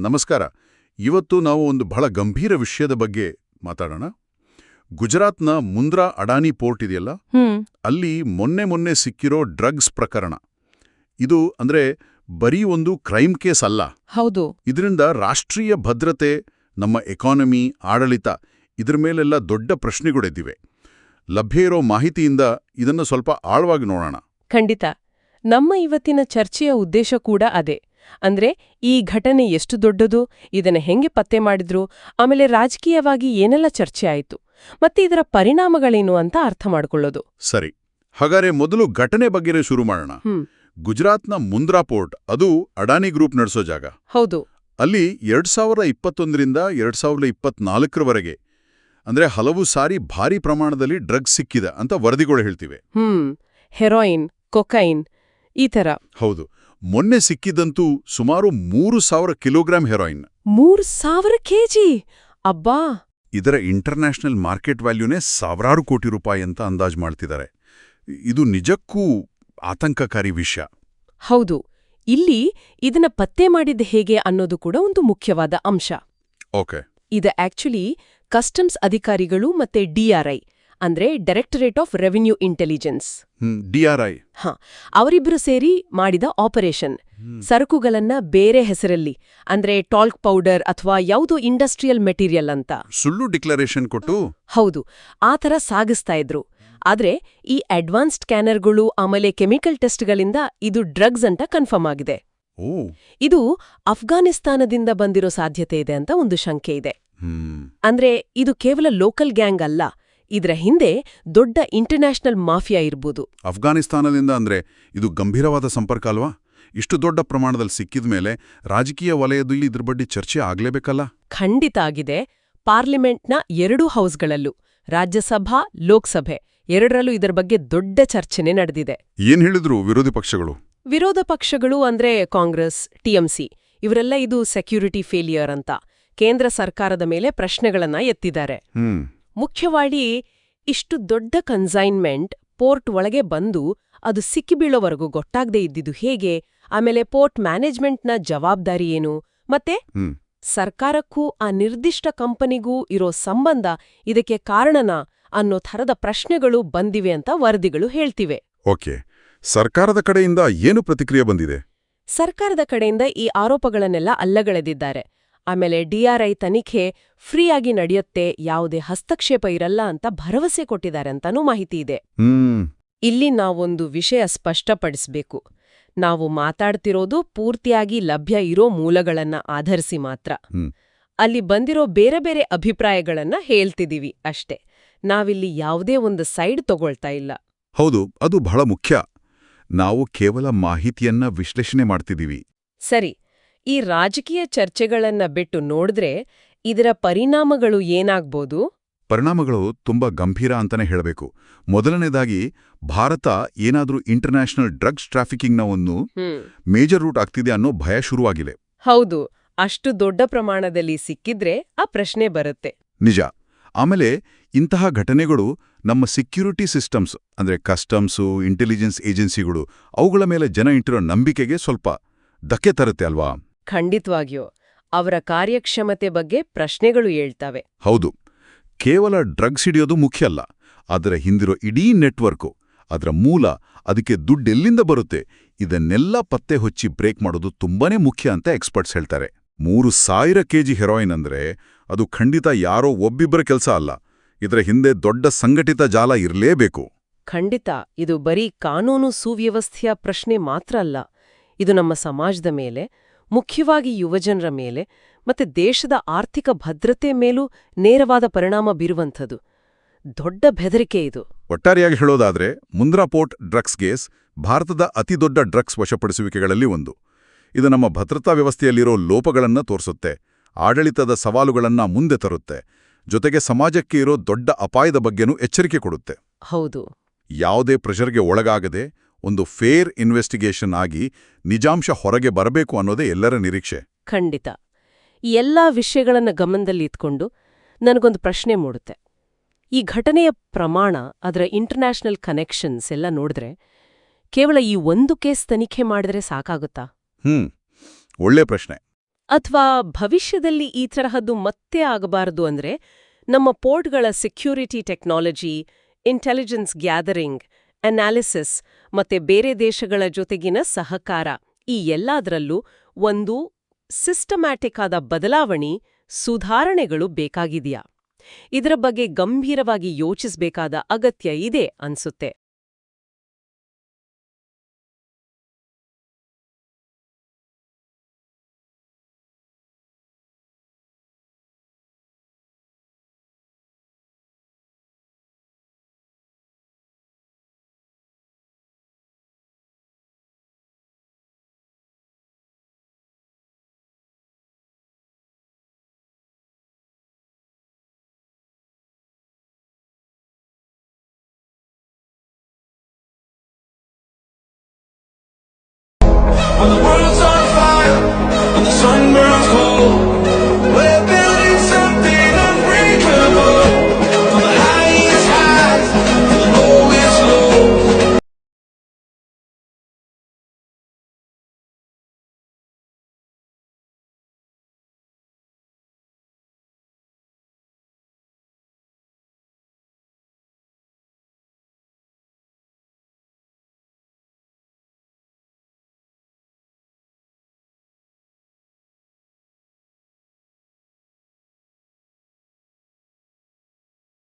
ನಮಸ್ಕಾರ. ಇವತ್ತು ನಾವು ಒಂದು ಬಹಳ ಗಂಭೀರ ವಿಷಯದ ಬಗ್ಗೆ ಮಾತಾಡೋಣ. ಗುಜರಾತ್ನ ಮುಂದ್ರಾ ಅಡಾನಿ ಪೋರ್ಟ್ ಇದೆಯಲ್ಲ? ಅಲ್ಲಿ ಮೊನ್ನೆ ಮೊನ್ನೆ ಸಿಕ್ಕಿರೋ ಡ್ರಗ್ಸ್ ಪ್ರಕರಣ. ಇದು ಅಂದ್ರೆ ಬರೀ ಒಂದು ಕ್ರೈಮ್ ಕೇಸ್ ಅಲ್ಲ. ಹೌದು. ಇದರಿಂದ ರಾಷ್ಟ್ರೀಯ ಭದ್ರತೆ ನಮ್ಮ ಎಕಾನಮಿ ಆಡಳಿತ ಇದ್ರ ಮೇಲೆಲ್ಲ ದೊಡ್ಡ ಪ್ರಶ್ನೆಗಳೆದ್ದಿವೆ. ಲಭ್ಯ ಇರೋ ಮಾಹಿತಿಯಿಂದ ಇದನ್ನು ಸ್ವಲ್ಪ ಆಳವಾಗಿ ನೋಡೋಣ. ಖಂಡಿತ. ನಮ್ಮ ಇವತ್ತಿನ ಚರ್ಚೆಯ ಉದ್ದೇಶ ಕೂಡ ಅದೇ. ಅಂದ್ರೆ ಈ ಘಟನೆ ಎಷ್ಟು ದೊಡ್ಡದು ಇದನ್ನ ಹೆಂಗೆ ಪತ್ತೆ ಮಾಡಿದ್ರು ಆಮೇಲೆ ರಾಜಕೀಯವಾಗಿ ಏನೆಲ್ಲ ಚರ್ಚೆ ಆಯಿತು ಮತ್ತೆ ಇದರ ಪರಿಣಾಮಗಳೇನು ಅಂತ ಅರ್ಥ ಮಾಡಿಕೊಳ್ಳೋದು. ಸರಿ ಹಾಗಾದ್ರೆ ಮೊದಲು ಘಟನೆ ಬಗ್ಗೆ ಶುರು ಮಾಡೋಣ. ಗುಜರಾತ್ನ ಮುಂದ್ರಾ ಪೋರ್ಟ್ ಅದು ಅಡಾನಿ ಗ್ರೂಪ್ ನಡೆಸೋ ಜಾಗ. ಹೌದು. ಅಲ್ಲಿ ಎರಡ್ ಸಾವಿರದ ಇಪ್ಪತ್ತೊಂದರಿಂದ ಎರಡ್ ಸಾವಿರದ ಇಪ್ಪತ್ನಾಲ್ಕರವರೆಗೆ ಅಂದ್ರೆ ಹಲವು ಸಾರಿ ಭಾರಿ ಪ್ರಮಾಣದಲ್ಲಿ ಡ್ರಗ್ಸ್ ಸಿಕ್ಕಿದೆ ಅಂತ ವರದಿಗಳು ಹೇಳ್ತಿವೆ. ಹ್ಮ್. ಹೆರೋಯಿನ್ ಕೊಕೈನ್ ಈ ಥರ. ಹೌದು. ಮೊನ್ನೆ ಸಿಕ್ಕಿದ್ದಂತೂ ಸುಮಾರು ಮೂರು ಸಾವಿರ ಕಿಲೋಗ್ರಾಂ ಹೆರಾಯಿನ್. ಮೂರ್ ಸಾವಿರ ಕೆಜಿ? ಅಬ್ಬಾ! ಇದರ ಇಂಟರ್ನ್ಯಾಷನಲ್ ಮಾರ್ಕೆಟ್ ವ್ಯಾಲ್ಯೂನೇ ಸಾವಿರಾರು ಕೋಟಿ ರೂಪಾಯಿ ಅಂತ ಅಂದಾಜು ಮಾಡ್ತಿದ್ದಾರೆ. ಇದು ನಿಜಕ್ಕೂ ಆತಂಕಕಾರಿ ವಿಷಯ. ಹೌದು ಇಲ್ಲಿ ಇದನ್ನ ಪತ್ತೆ ಮಾಡಿದ್ದು ಹೇಗೆ ಅನ್ನೋದು ಕೂಡ ಒಂದು ಮುಖ್ಯವಾದ ಅಂಶ. ಓಕೆ. ಇದು ಆಕ್ಚುಲಿ ಕಸ್ಟಮ್ಸ್ ಅಧಿಕಾರಿಗಳು ಮತ್ತೆ ಡಿಆರ್ಐ ಅಂದ್ರೆ directorate of revenue intelligence DRI ಹಾ ಅವರಿಬ್ಬರು ಸೇರಿ ಮಾಡಿದ ಆಪರೇಷನ್ ಸರಕುಗಳನ್ನ ಬೇರೆ ಹೆಸರಲ್ಲಿ ಅಂದ್ರೆ ಟಾಲ್ಕ್ ಪೌಡರ್ ಅಥವಾ ಯಾವುದೋ ಇಂಡಸ್ಟ್ರಿಯಲ್ ಮೆಟೀರಿಯಲ್ ಅಂತ. ಸುಳ್ಳು ಡಿಕ್ಲರೇಷನ್ ಕೊಟ್ಟು? ಹೌದು ಆ ಥರ ಸಾಗಿಸ್ತಾ ಇದ್ರು. ಆದ್ರೆ ಈ ಅಡ್ವಾನ್ಸ್ಡ್ ಸ್ಕ್ಯಾನರ್ಗಳು ಆಮೇಲೆ ಕೆಮಿಕಲ್ ಟೆಸ್ಟ್ಗಳಿಂದ ಇದು ಡ್ರಗ್ಸ್ ಅಂತ ಕನ್ಫರ್ಮ್ ಆಗಿದೆ. ಇದು ಅಫ್ಘಾನಿಸ್ತಾನದಿಂದ ಬಂದಿರೋ ಸಾಧ್ಯತೆ ಇದೆ ಅಂತ ಒಂದು ಶಂಕೆ ಇದೆ. ಅಂದ್ರೆ ಇದು ಕೇವಲ ಲೋಕಲ್ ಗ್ಯಾಂಗ್ ಅಲ್ಲ ಇದರ ಹಿಂದೆ ದೊಡ್ಡ ಇಂಟರ್ನ್ಯಾಷನಲ್ ಮಾಫಿಯಾ ಇರ್ಬೋದು. ಅಫ್ಘಾನಿಸ್ತಾನದಿಂದ ಅಂದ್ರೆ ಇದು ಗಂಭೀರವಾದ ಸಂಪರ್ಕ ಅಲ್ವಾ? ಇಷ್ಟು ದೊಡ್ಡ ಪ್ರಮಾಣದಲ್ಲಿ ಸಿಕ್ಕಿದ ಮೇಲೆ ರಾಜಕೀಯ ವಲಯದಲ್ಲಿ ಇದ್ರ ಬಗ್ಗೆ ಚರ್ಚೆ ಆಗ್ಲೇಬೇಕಲ್ಲ? ಖಂಡಿತ ಆಗಿದೆ. ಪಾರ್ಲಿಮೆಂಟ್ನ ಎರಡೂ ಹೌಸ್ಗಳಲ್ಲೂ ರಾಜ್ಯಸಭಾ ಲೋಕಸಭೆ ಎರಡರಲ್ಲೂ ಇದರ ಬಗ್ಗೆ ದೊಡ್ಡ ಚರ್ಚೆನೆ ನಡೆದಿದೆ. ಏನ್ ಹೇಳಿದ್ರು ವಿರೋಧ ಪಕ್ಷಗಳು? ವಿರೋಧ ಪಕ್ಷಗಳು ಅಂದ್ರೆ ಕಾಂಗ್ರೆಸ್ ಟಿಎಂಸಿ ಇವರೆಲ್ಲ ಇದು ಸೆಕ್ಯೂರಿಟಿ ಫೇಲಿಯರ್ ಅಂತ. ಕೇಂದ್ರ ಸರ್ಕಾರದ ಮೇಲೆ ಪ್ರಶ್ನೆಗಳನ್ನ ಎತ್ತಿದ್ದಾರೆ. ಮುಖ್ಯವಾಗಿ ಇಷ್ಟು ದೊಡ್ಡ ಕನ್ಸೈನ್ಮೆಂಟ್ ಪೋರ್ಟ್ ಒಳಗೆ ಬಂದು ಅದು ಸಿಕ್ಕಿಬೀಳೋವರೆಗೂ ಗೊತ್ತಾಗದೇ ಇದ್ದಿದ್ದು ಹೇಗೆ? ಆಮೇಲೆ ಪೋರ್ಟ್ ಮ್ಯಾನೇಜ್ಮೆಂಟ್ನ ಜವಾಬ್ದಾರಿ ಏನು? ಮತ್ತೆ ಸರ್ಕಾರಕ್ಕೂ ಆ ನಿರ್ದಿಷ್ಟ ಕಂಪನಿಗೂ ಇರೋ ಸಂಬಂಧ ಇದಕ್ಕೆ ಕಾರಣನ ಅನ್ನೋ ಥರದ ಪ್ರಶ್ನೆಗಳು ಬಂದಿವೆ ಅಂತ ವರದಿಗಳು ಹೇಳ್ತಿವೆ. ಓಕೆ. ಸರ್ಕಾರದ ಕಡೆಯಿಂದ ಏನು ಪ್ರತಿಕ್ರಿಯೆ ಬಂದಿದೆ? ಸರ್ಕಾರದ ಕಡೆಯಿಂದ ಈ ಆರೋಪಗಳನ್ನೆಲ್ಲ ಅಲ್ಲಗಳೆದಿದ್ದಾರೆ. ಆಮೇಲೆ ಡಿಆರ್ಐ ತನಿಖೆ ಫ್ರೀಯಾಗಿ ನಡೆಯುತ್ತೆ ಯಾವುದೇ ಹಸ್ತಕ್ಷೇಪ ಇರಲ್ಲ ಅಂತ ಭರವಸೆ ಕೊಟ್ಟಿದ್ದಾರೆ ಅಂತಾನೂ ಮಾಹಿತಿ ಇದೆ. ಇಲ್ಲಿ ನಾವೊಂದು ವಿಷಯ ಸ್ಪಷ್ಟಪಡಿಸಬೇಕು. ನಾವು ಮಾತಾಡ್ತಿರೋದು ಪೂರ್ತಿಯಾಗಿ ಲಭ್ಯ ಇರೋ ಮೂಲಗಳನ್ನ ಆಧರಿಸಿ ಮಾತ್ರ. ಅಲ್ಲಿ ಬಂದಿರೋ ಬೇರೆ ಬೇರೆ ಅಭಿಪ್ರಾಯಗಳನ್ನ ಹೇಳ್ತಿದೀವಿ ಅಷ್ಟೇ. ನಾವಿಲ್ಲಿ ಯಾವುದೇ ಒಂದು ಸೈಡ್ ತಗೊಳ್ತಾ ಇಲ್ಲ. ಹೌದು ಅದು ಬಹಳ ಮುಖ್ಯ. ನಾವು ಕೇವಲ ಮಾಹಿತಿಯನ್ನ ವಿಶ್ಲೇಷಣೆ ಮಾಡ್ತಿದ್ದೀವಿ ಸರಿ ಈ ರಾಜಕೀಯ ಚರ್ಚೆಗಳನ್ನ ಬಿಟ್ಟು ನೋಡಿದ್ರೆ ಇದರ ಪರಿಣಾಮಗಳು ಏನಾಗ್ಬೋದು? ಪರಿಣಾಮಗಳು ತುಂಬಾ ಗಂಭೀರ ಅಂತಾನೆ ಹೇಳಬೇಕು. ಮೊದಲನೇದಾಗಿ ಭಾರತ ಏನಾದರೂ ಇಂಟರ್ನ್ಯಾಷನಲ್ ಡ್ರಗ್ಸ್ ಟ್ರಾಫಿಕಿಂಗ್ನ ಒಂದು ಮೇಜರ್ ರೂಟ್ ಆಗ್ತಿದೆ ಅನ್ನೋ ಭಯ ಶುರುವಾಗಿದೆ. ಹೌದು ಅಷ್ಟು ದೊಡ್ಡ ಪ್ರಮಾಣದಲ್ಲಿ ಸಿಕ್ಕಿದ್ರೆ ಆ ಪ್ರಶ್ನೆ ಬರುತ್ತೆ. ನಿಜ. ಆಮೇಲೆ ಇಂತಹ ಘಟನೆಗಳು ನಮ್ಮ ಸೆಕ್ಯೂರಿಟಿ ಸಿಸ್ಟಮ್ಸ್ ಅಂದ್ರೆ ಕಸ್ಟಮ್ಸು ಇಂಟೆಲಿಜೆನ್ಸ್ ಏಜೆನ್ಸಿಗಳು ಅವುಗಳ ಮೇಲೆ ಜನ ಇಟ್ಟಿರೋ ನಂಬಿಕೆಗೆ ಸ್ವಲ್ಪ ಧಕ್ಕೆ ತರುತ್ತೆ ಅಲ್ವಾ? ಖಂಡಿತವಾಗಿಯೋ ಅವರ ಕಾರ್ಯಕ್ಷಮತೆ ಬಗ್ಗೆ ಪ್ರಶ್ನೆಗಳು ಹೇಳ್ತವೆ ಹೌದು. ಕೇವಲ ಡ್ರಗ್ಸ್ ಹಿಡಿಯೋದು ಮುಖ್ಯ ಅಲ್ಲ ಅದರ ಹಿಂದಿರೋ ಇಡೀ ನೆಟ್ವರ್ಕು ಅದರ ಮೂಲ ಅದಕ್ಕೆ ದುಡ್ಡೆಲ್ಲಿಂದ ಬರುತ್ತೆ ಇದನ್ನೆಲ್ಲ ಪತ್ತೆ ಹೊಚ್ಚಿ ಬ್ರೇಕ್ ಮಾಡೋದು ತುಂಬಾನೇ ಮುಖ್ಯ ಅಂತ ಎಕ್ಸ್ಪರ್ಟ್ಸ್ ಹೇಳ್ತಾರೆ. ಮೂರು ಸಾವಿರ ಕೆಜಿ ಹೆರಾಯಿನ್ ಅಂದ್ರೆ ಅದು ಖಂಡಿತ ಯಾರೋ ಒಬ್ಬಿಬ್ಬರ ಕೆಲಸ ಅಲ್ಲ ಇದರ ಹಿಂದೆ ದೊಡ್ಡ ಸಂಘಟಿತ ಜಾಲ ಇರಲೇಬೇಕು. ಖಂಡಿತ ಇದು ಬರೀ ಕಾನೂನು ಸುವ್ಯವಸ್ಥೆಯ ಪ್ರಶ್ನೆ ಮಾತ್ರ ಅಲ್ಲ ಇದು ನಮ್ಮ ಸಮಾಜದ ಮೇಲೆ ಮುಖ್ಯವಾಗಿ ಯುವಜನರ ಮೇಲೆ ಮತ್ತೆ ದೇಶದ ಆರ್ಥಿಕ ಭದ್ರತೆ ಮೇಲೂ ನೇರವಾದ ಪರಿಣಾಮ ಬೀರುವಂಥದ್ದು. ದೊಡ್ಡ ಬೆದರಿಕೆ ಇದು. ಒಟ್ಟಾರೆಯಾಗಿ ಹೇಳೋದಾದ್ರೆ ಮುಂದ್ರಾಪೋರ್ಟ್ ಡ್ರಗ್ಸ್ ಗೇಸ್ ಭಾರತದ ಅತಿದೊಡ್ಡ ಡ್ರಗ್ಸ್ ವಶಪಡಿಸುವಿಕೆಗಳಲ್ಲಿ ಒಂದು. ಇದು ನಮ್ಮ ಭದ್ರತಾ ವ್ಯವಸ್ಥೆಯಲ್ಲಿರೋ ಲೋಪಗಳನ್ನು ತೋರಿಸುತ್ತೆ ಆಡಳಿತದ ಸವಾಲುಗಳನ್ನ ಮುಂದೆ ತರುತ್ತೆ ಜೊತೆಗೆ ಸಮಾಜಕ್ಕೆ ಇರೋ ದೊಡ್ಡ ಅಪಾಯದ ಬಗ್ಗೆನೂ ಎಚ್ಚರಿಕೆ ಕೊಡುತ್ತೆ. ಹೌದು. ಯಾವುದೇ ಪ್ರೆಷರ್ಗೆ ಒಳಗಾಗದೆ ಒಂದು ಫೇರ್ ಇನ್ವೆಸ್ಟಿಗೇಷನ್ ಆಗಿ ನಿಜಾಂಶ ಹೊರಗೆ ಬರಬೇಕು ಅನ್ನೋದೇ ಎಲ್ಲರ ನಿರೀಕ್ಷೆ. ಖಂಡಿತ. ಈ ಎಲ್ಲಾ ವಿಷಯಗಳನ್ನು ಗಮನದಲ್ಲಿ ಇಟ್ಕೊಂಡು ನನಗೊಂದು ಪ್ರಶ್ನೆ ಮೂಡುತ್ತೆ. ಈ ಘಟನೆಯ ಪ್ರಮಾಣ ಅದರ ಇಂಟರ್ನ್ಯಾಷನಲ್ ಕನೆಕ್ಷನ್ಸ್ ಎಲ್ಲ ನೋಡಿದ್ರೆ ಕೇವಲ ಈ ಒಂದು ಕೇಸ್ ತನಿಖೆ ಮಾಡಿದ್ರೆ ಸಾಕಾಗುತ್ತಾ? ಹ್ಮ್ ಒಳ್ಳೆ ಪ್ರಶ್ನೆ. ಅಥವಾ ಭವಿಷ್ಯದಲ್ಲಿ ಈ ತರಹದ್ದು ಮತ್ತೆ ಆಗಬಾರದು ಅಂದ್ರೆ ನಮ್ಮ ಪೋರ್ಟ್ಗಳ security technology intelligence gathering analysis ಮತ್ತೆ ಬೇರೆ ದೇಶಗಳ ಜೊತೆಗಿನ ಸಹಕಾರ, ಈ ಎಲ್ಲದರಲ್ಲೂ ಒಂದು ಸಿಸ್ಟಮ್ಯಾಟಿಕ್ ಆದ ಬದಲಾವಣೆ, ಸುಧಾರಣೆಗಳು ಬೇಕಾಗಿದೆಯಾ? ಇದರ ಬಗ್ಗೆ ಗಂಭೀರವಾಗಿ ಯೋಚಿಸಬೇಕಾದ ಅಗತ್ಯ ಇದೆ ಅನ್ಸುತ್ತೆ. Oh.